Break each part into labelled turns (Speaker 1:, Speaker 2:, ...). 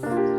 Speaker 1: Thank you.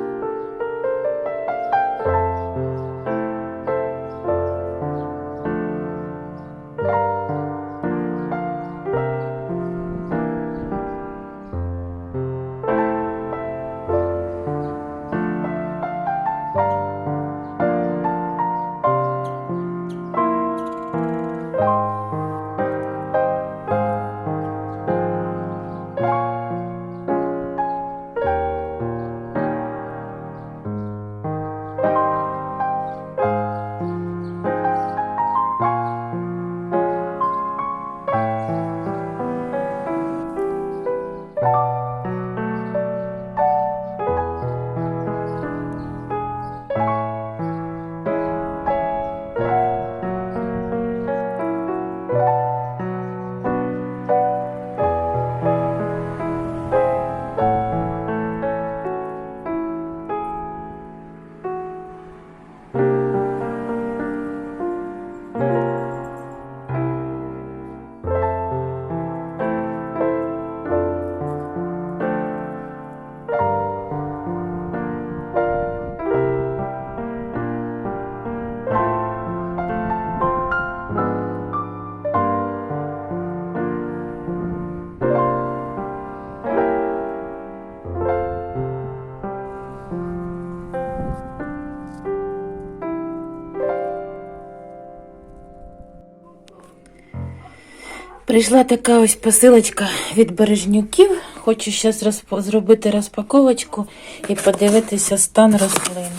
Speaker 1: Прийшла така ось посилочка від бережнюків. Хочу зараз розп... зробити розпаковочку і подивитися стан рослин.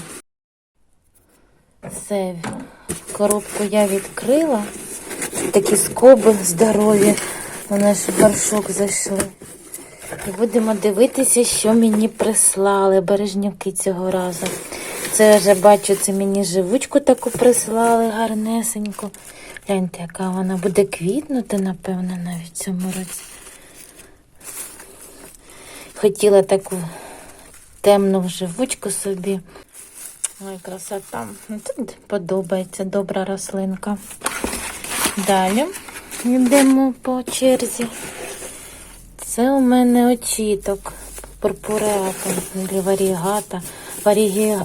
Speaker 1: Все, коробку я відкрила. Такі скоби здорові. У наш горшок зайшли. І будемо дивитися, що мені прислали бережнюки цього разу. Це вже бачу, це мені живучку таку прислали гарнесеньку. Гляньте, яка вона буде квітнути, напевно, навіть в цьому році. Хотіла таку темну живучку собі. Ой, красота. Ну, Тут подобається добра рослинка. Далі йдемо по черзі. Це у мене очіток пурпуреатом, або варігата,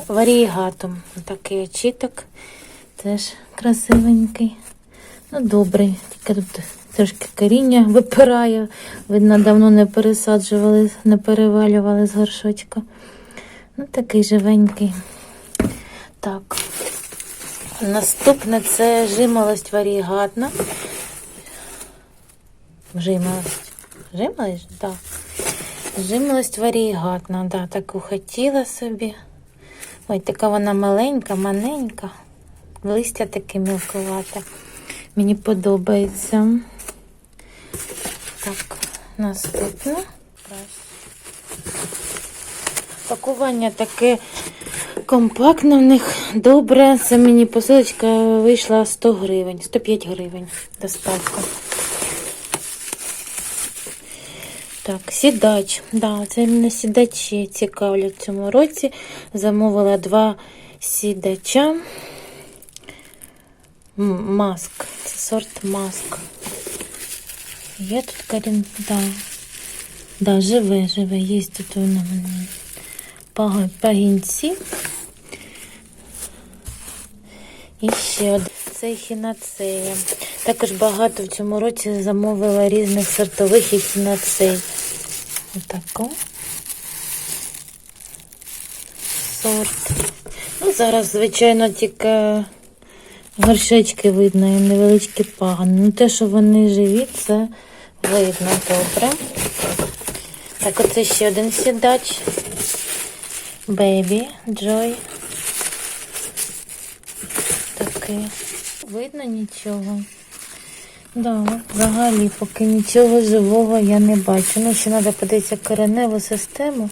Speaker 1: варігатом. Такий очіток. Теж красивенький. Ну, добрий. Тільки тут трошки коріння випирає. Видно, давно не пересаджували, не перевалювали з горшочка. Ну, такий живенький. Так. Наступне це жимолость варігатна. Жимолость. Жимолость? Так. Да. Жимолость варігатна, да, таку хотіла собі. Ой, така вона маленька, маненька. Листя таке мілкувате. Мені подобається. Так, наступне. Пакування таке компактне в них. Добре. Це мені посилочка вийшла 100 гривень, 105 гривень доставка. Так, сідач. Да, це мене сідачі цікавлять в цьому році. Замовила два сідача. Маск. Це сорт маск. Є тут корін. Да. Да, живе, живе. Є тут воно мене. Пагінці. І ще один. Це хінацея. Також багато в цьому році замовила різних сортових ехінацей. Отаку. Сорт. Ну, зараз, звичайно, тільки горшечки видно і невеличкі пагани. Ну, те, що вони живі, це видно добре. Так, оце ще один сідач. Бейбі Джой. Такий. Видно нічого. Да, взагалі, поки нічого живого я не бачу. Ну, ще треба подивитися кореневу систему.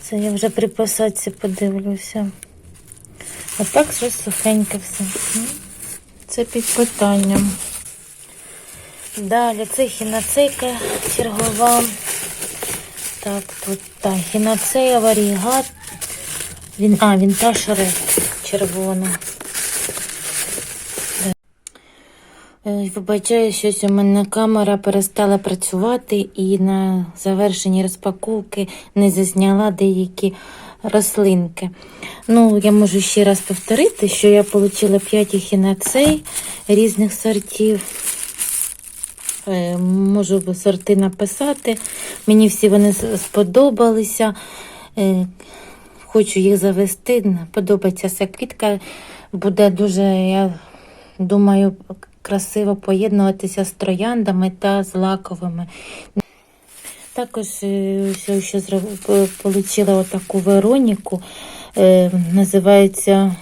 Speaker 1: Це я вже при посадці подивлюся. А так щось сухеньке все. Це під питанням. Далі це хіноцейка чергова. Так, тут так, хіноцея, варігат. Він, а, вінтаж ред червона. Е, Вибачаю, щось у мене камера перестала працювати і на завершенні розпаковки не зазняла деякі рослинки. Ну, я можу ще раз повторити, що я отримала 5 ехінацей різних сортів. Е, Можу сорти написати. Мені всі вони сподобалися. Е, Хочу їх завести. Подобається ця квітка. Буде дуже, я думаю, красиво поєднуватися з трояндами та з лаковими. Також е, що отримала отаку Вероніку. Е, називається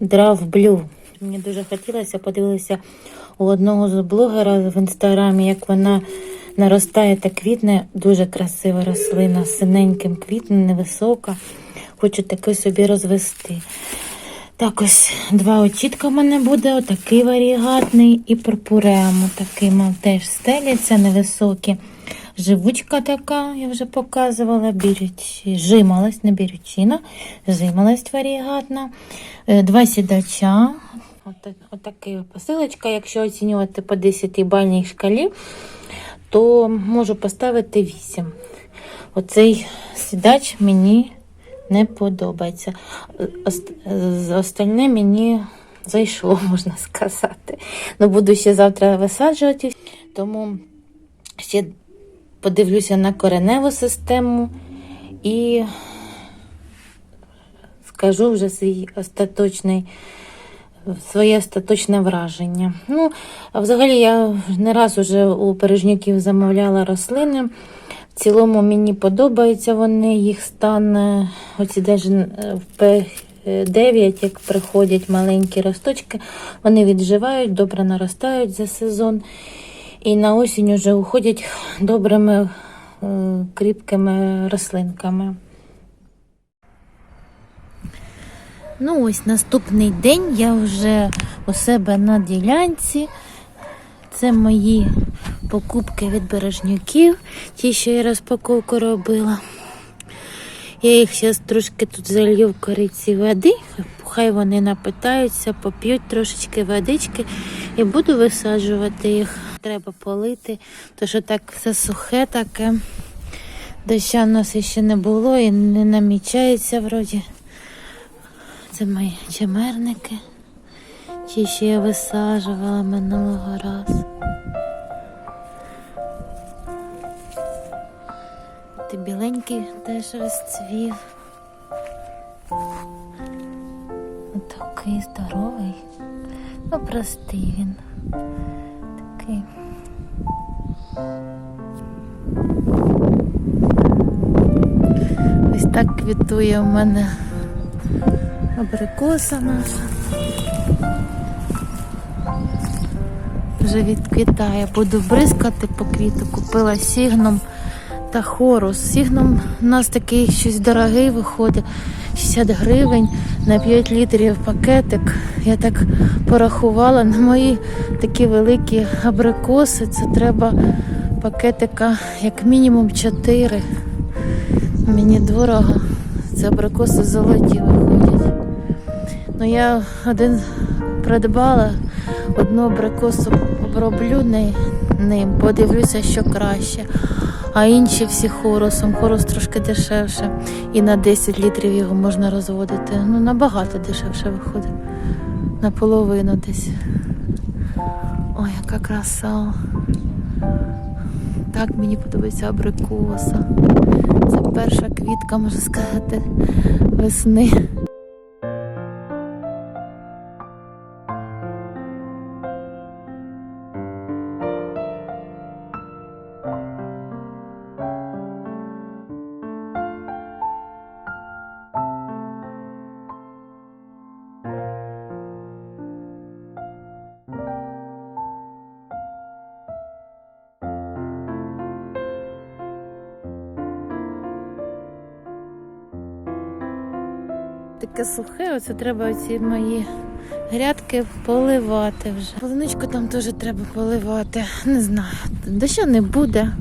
Speaker 1: Драв Блю. Мені дуже хотілося, подивилася у одного з блогера в інстаграмі, як вона наростає та квітне. Дуже красива рослина, синеньким квітне, невисока. Хочу таке собі розвести. Так ось два очітка в мене буде, отакий варігатний і пурпуремо. Такий мав теж стеляться невисокі. Живучка така, я вже показувала, бірюч, жималась, не бірючина, жималась варігатна. Е, Два сідача. От, отака посилочка. Якщо оцінювати по 10-бальній шкалі, то можу поставити 8. Оцей сідач мені не подобається. З- Остальне мені зайшло, можна сказати. Ну, буду ще завтра висаджувати, тому ще подивлюся на кореневу систему і скажу вже свій остаточний. Своє остаточне враження. Ну, взагалі я не раз уже у бережнюків замовляла рослини. В цілому мені подобаються вони, їх стан, е, оці даже е, в П9, як приходять маленькі росточки, вони відживають, добре наростають за сезон. І на осінь вже уходять добрими е, кріпкими рослинками. Ну, ось наступний день я вже у себе на ділянці. Це мої покупки від бережнюків, ті, що я розпаковку робила. Я їх зараз трошки тут залью в кориці води, хай вони напитаються, поп'ють трошечки водички і буду висаджувати їх. Треба полити, тому що так все сухе таке. Доща в нас ще не було і не намічається вроді. Це мої чемерники. Ті, що я висаджувала минулого разу. Ти біленький теж розцвів. Такий здоровий. Ну, простий він. Такий. Ось так квітує в мене абрикоса наша. Вже відквітає. Буду бризкати по квіту. Купила сігном та хорус. Сігном у нас такий щось дорогий виходить. 60 гривень на 5 літрів пакетик. Я так порахувала на мої такі великі абрикоси. Це треба пакетика як мінімум 4. Мені дорого. Це абрикоси золоті виходять. Ну я один придбала, одну абрикосу оброблю ним, подивлюся, що краще. А інші всі хорусом. Хорус трошки дешевше. І на 10 літрів його можна розводити. Ну, набагато дешевше виходить. Наполовину десь. Ой, яка краса. Так мені подобається абрикоса. Це перша квітка, можна сказати, весни. Таке сухе, оце треба ці мої грядки поливати вже. Полуничку там теж треба поливати. Не знаю, дощу не буде.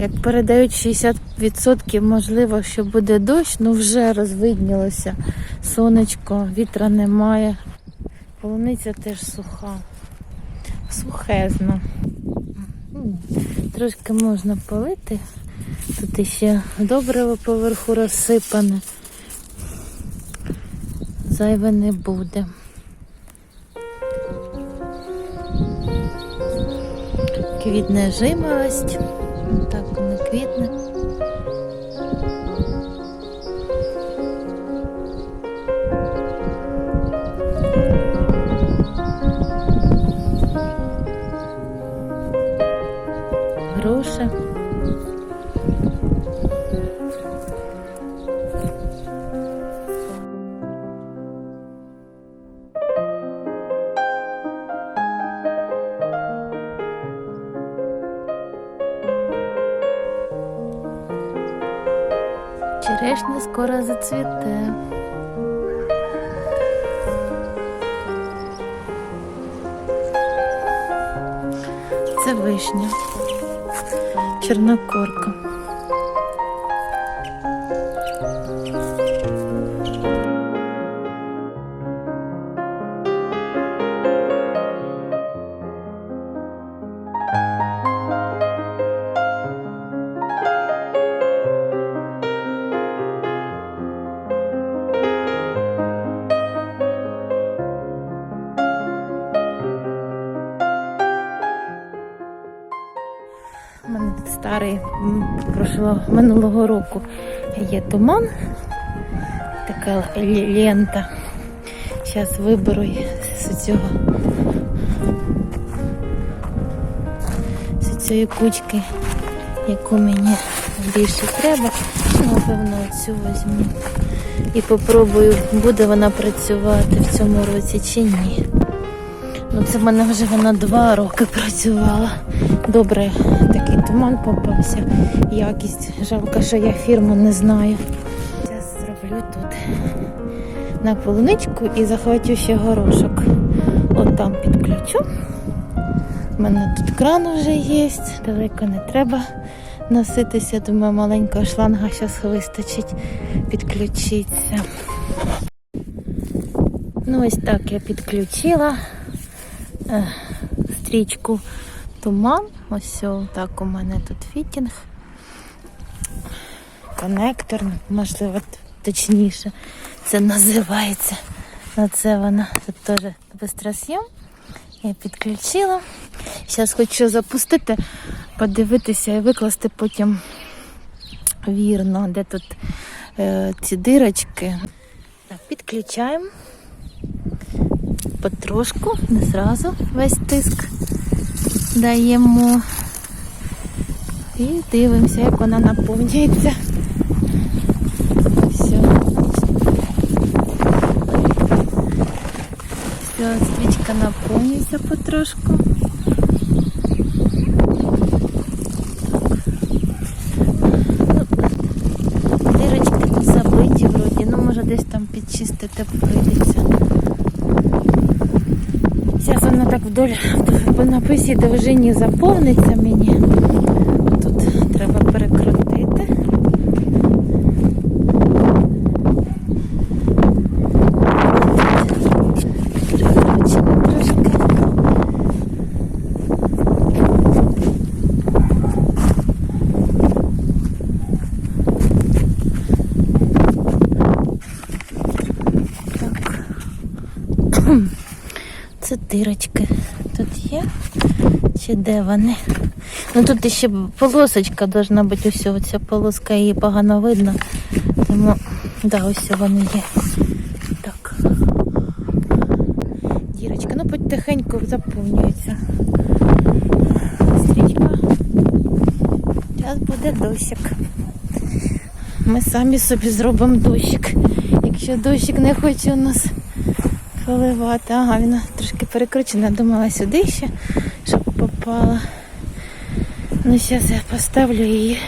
Speaker 1: Як передають 60%, можливо, що буде дощ, ну вже розвиднілося. Сонечко, вітра немає. Полуниця теж суха. сухезно. Трошки можна полити. Тут іще добриво поверху розсипане. Зайве не буде. Квітне жимолость. Так не квітне. Черешня скоро зацвіте. Це вишня. Чорнокорка. Старий прошло минулого року є туман, така лента. Зараз виберу з цього з цієї кучки, яку мені більше треба. Ну, Напевно, цю візьму. І попробую, буде вона працювати в цьому році чи ні. Ну, це в мене вже вона два роки працювала. Добре, такий туман попався. Якість. Жалко, що я фірму не знаю. Зараз зроблю тут на полуничку і захвачу ще горошок. От там підключу. У мене тут кран вже є, далеко не треба носитися. Думаю, маленького шланга зараз вистачить підключитися. Ну, ось так я підключила е, стрічку туман. Ось так у мене тут фітінг. Коннектор, можливо, точніше це називається. На це вона тут теж бистросйом. Я підключила. Зараз хочу запустити, подивитися і викласти потім вірно, де тут е, ці дирочки. Так, підключаємо потрошку, не зразу весь тиск даємо. І дивимося, як вона наповнюється. Все. Все, стрічка наповнюється потрошку. Ну, Дирочки тут забиті вроді, ну може десь там підчистити прийдеться. Зараз вона так вдоль По написі довжині заповниться мені. Тут треба перекрутити. Так. Це дирочки тут є. Чи де вони? Ну тут ще полосочка должна бути усього. Ця полоска її погано видно. Тому да, ось вони є. Так. Дірочка, ну потихеньку заповнюється. Стрічка. Зараз буде дощик. Ми самі собі зробимо дощик. Якщо дощик не хоче у нас поливати. Ага, трошки перекручена, думала сюди ще, щоб попала. Ну, зараз я поставлю її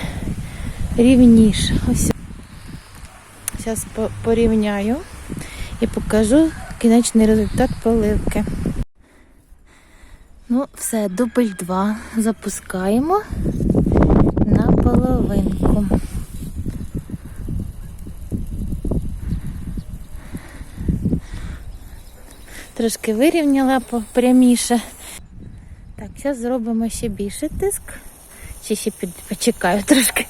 Speaker 1: рівніше. Ось. Зараз порівняю і покажу кінечний результат поливки. Ну, все, дубль 2 запускаємо на половинку. Трошки вирівняла пряміше. Зараз зробимо ще більше тиск. Чи ще під... почекаю трошки.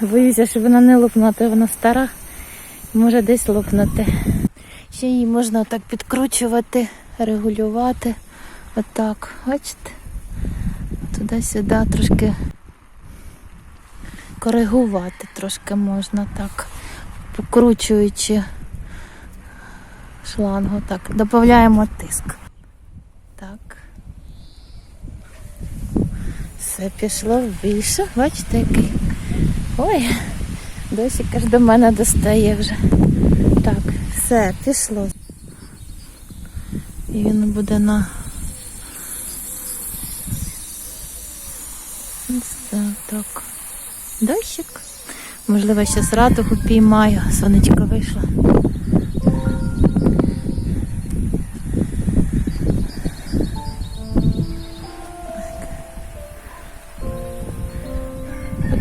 Speaker 1: Боюся, щоб вона не лопнула, то вона стара. Може десь лопнути. Ще її можна так підкручувати, регулювати. Отак. Бачите? Туди-сюди трошки коригувати трошки можна так, покручуючи шлангу. Так, додаємо тиск. Так. Все пішло більше. Бачите, який. Ой, досі аж до мене достає вже. Так, все, пішло. І він буде на. Ось так. Дощик. Можливо, ще радугу піймаю. Сонечко вийшло.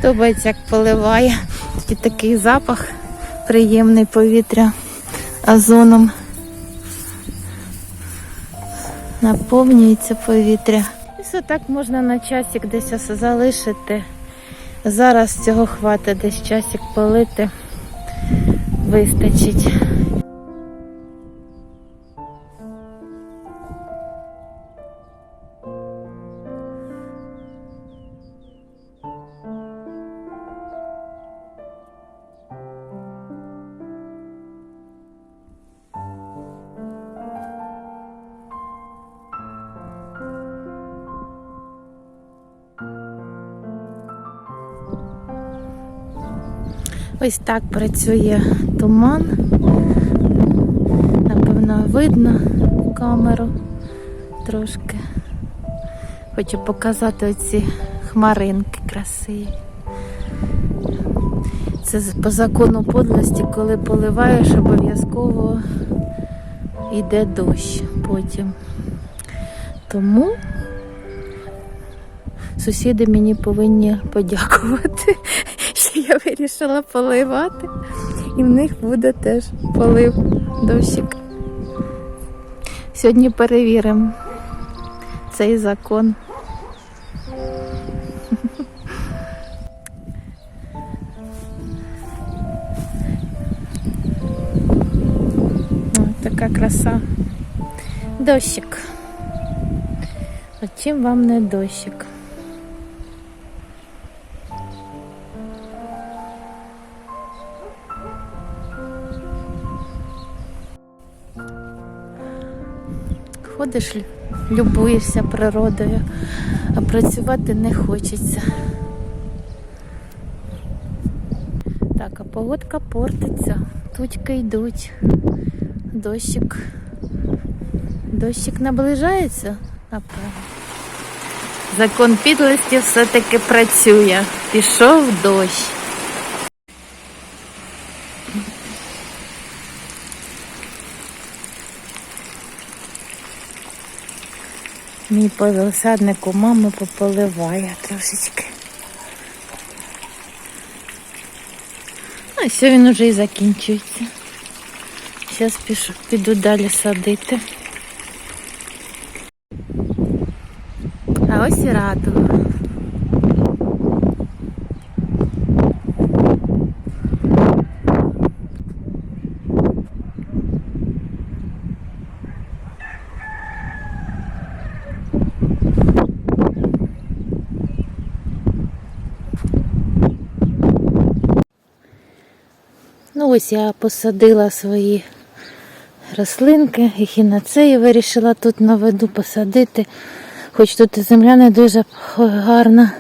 Speaker 1: Подобається, як поливає. Тоді такий запах приємний повітря озоном. Наповнюється повітря. І все так можна на часик десь ось залишити. Зараз цього хватить десь часик полити. Вистачить. Ось так працює туман. Напевно, видно камеру трошки. Хочу показати оці хмаринки красиві. Це по закону подлості, коли поливаєш, обов'язково йде дощ потім. Тому сусіди мені повинні подякувати, я вирішила поливати. І в них буде теж полив дощик. Сьогодні перевіримо цей закон. Ось така краса. Дощик. От чим вам не дощик? Ходиш, любуєшся природою, а працювати не хочеться. Так, а погодка портиться, тучки йдуть, дощик. Дощик наближається, напевно. Закон підлості все-таки працює. Пішов дощ. Мій по у мама пополиває трошечки. А все, він уже і закінчується. Зараз пішу, піду далі садити. А ось і радуга. Ось я посадила свої рослинки, і хінацеї вирішила тут на виду посадити. Хоч тут земля не дуже гарна,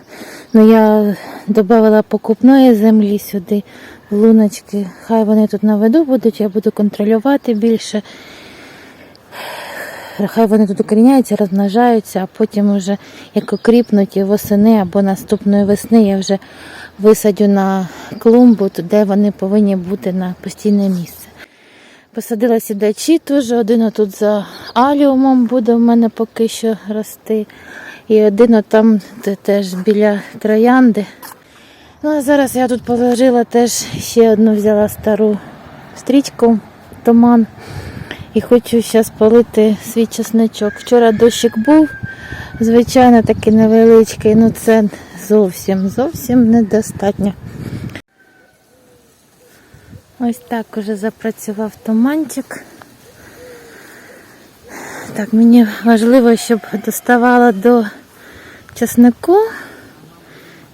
Speaker 1: але я додала покупної землі сюди, луночки. Хай вони тут на виду будуть, я буду контролювати більше. Хай вони тут укоріняються, розмножаються, а потім вже як окріпнуть і восени або наступної весни я вже висадю на клумбу, де вони повинні бути на постійне місце. Посадила сідачі теж, один тут за аліумом буде в мене поки що рости. І один там теж біля троянди. Ну а зараз я тут положила теж ще одну взяла стару стрічку, туман. І хочу зараз полити свій чесничок. Вчора дощик був, звичайно, такий невеличкий, ну це зовсім, зовсім недостатньо. Ось так уже запрацював туманчик. Так, мені важливо, щоб доставала до чеснику.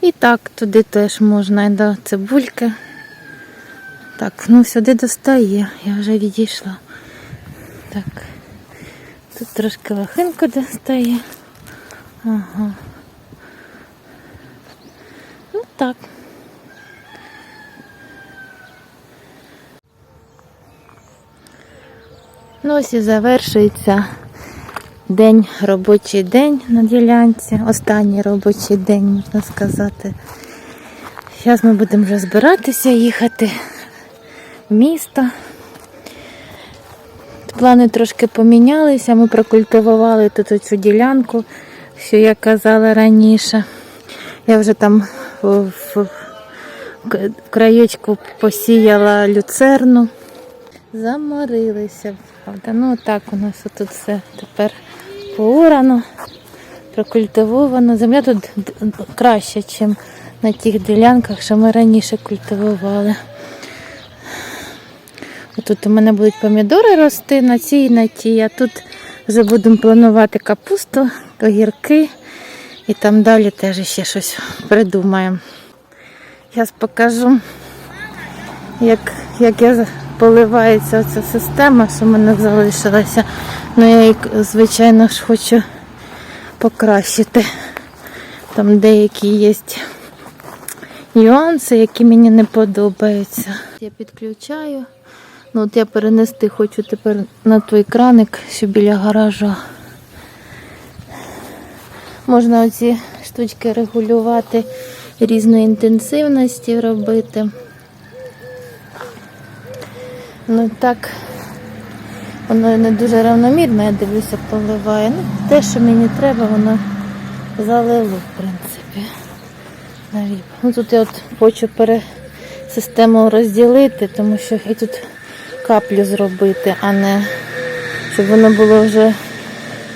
Speaker 1: І так, туди теж можна і до цибульки. Так, ну сюди достає, я вже відійшла. Так. Тут трошки лохинку достає. Ага. Ну так. Ну ось і завершується день, робочий день на ділянці. Останній робочий день, можна сказати. Зараз ми будемо вже збиратися їхати в місто. Плани трошки помінялися, ми прокультивували тут оцю ділянку, що я казала раніше. Я вже там в, краєчку посіяла люцерну. Заморилися, правда. Ну так у нас тут все тепер поорано, прокультивовано. Земля тут краще, ніж на тих ділянках, що ми раніше культивували. Тут у мене будуть помідори рости на цій і на тій, а тут вже будемо планувати капусту, огірки і там далі теж ще щось придумаємо. Зараз покажу, як, як я поливається ця система, що в мене залишилася. Ну я її, звичайно ж, хочу покращити. Там деякі є нюанси, які мені не подобаються. Я підключаю. Ну от я перенести хочу тепер на той краник, що біля гаража. Можна оці штучки регулювати різної інтенсивності робити. Ну так, воно не дуже равномірно, я дивлюся, поливає. Ну, те, що мені треба, воно залило, в принципі. Ну, тут я от хочу пере... систему розділити, тому що і тут каплю зробити, а не щоб воно було вже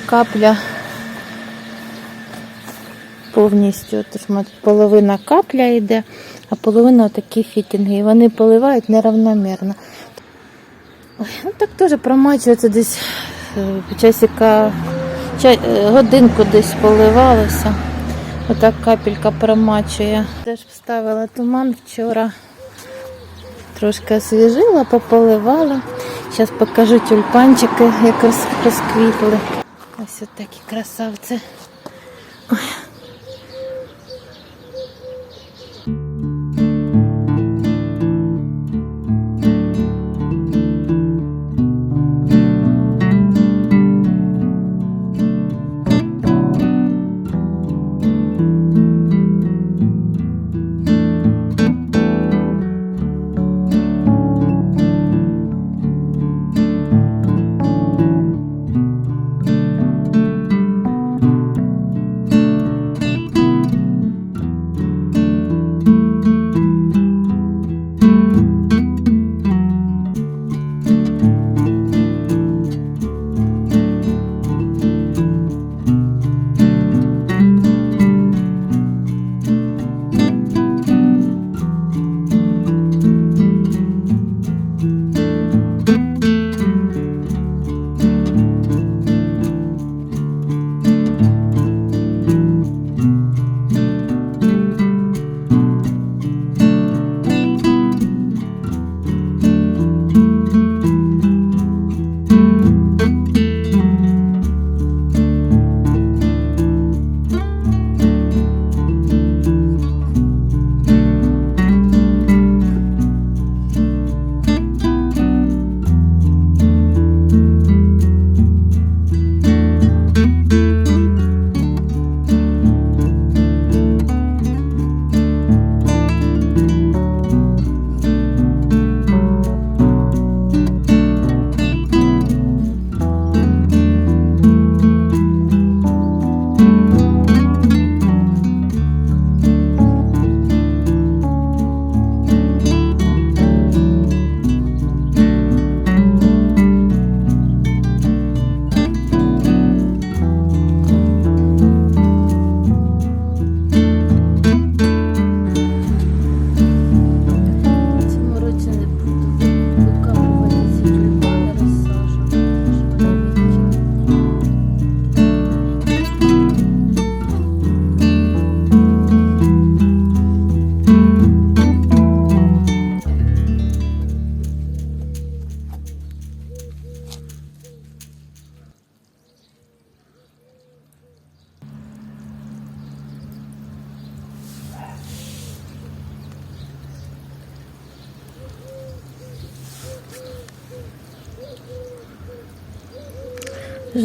Speaker 1: капля повністю. Тож половина капля йде, а половина такі фітінги. І вони поливають неравномірно. Ой, ну так теж промачується десь е, часика, ча- е, годинку десь поливалося. Отак капелька промачує. Теж вставила туман вчора. Трошки освіжила, пополивала. Зараз покажу тюльпанчики, як розквітли. Ось от такі красавці.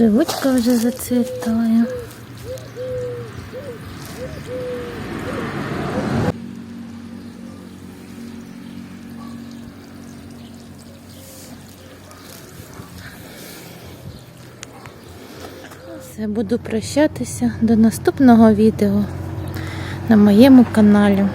Speaker 1: Живучка вже зацвітає. Все, буду прощатися до наступного відео на моєму каналі.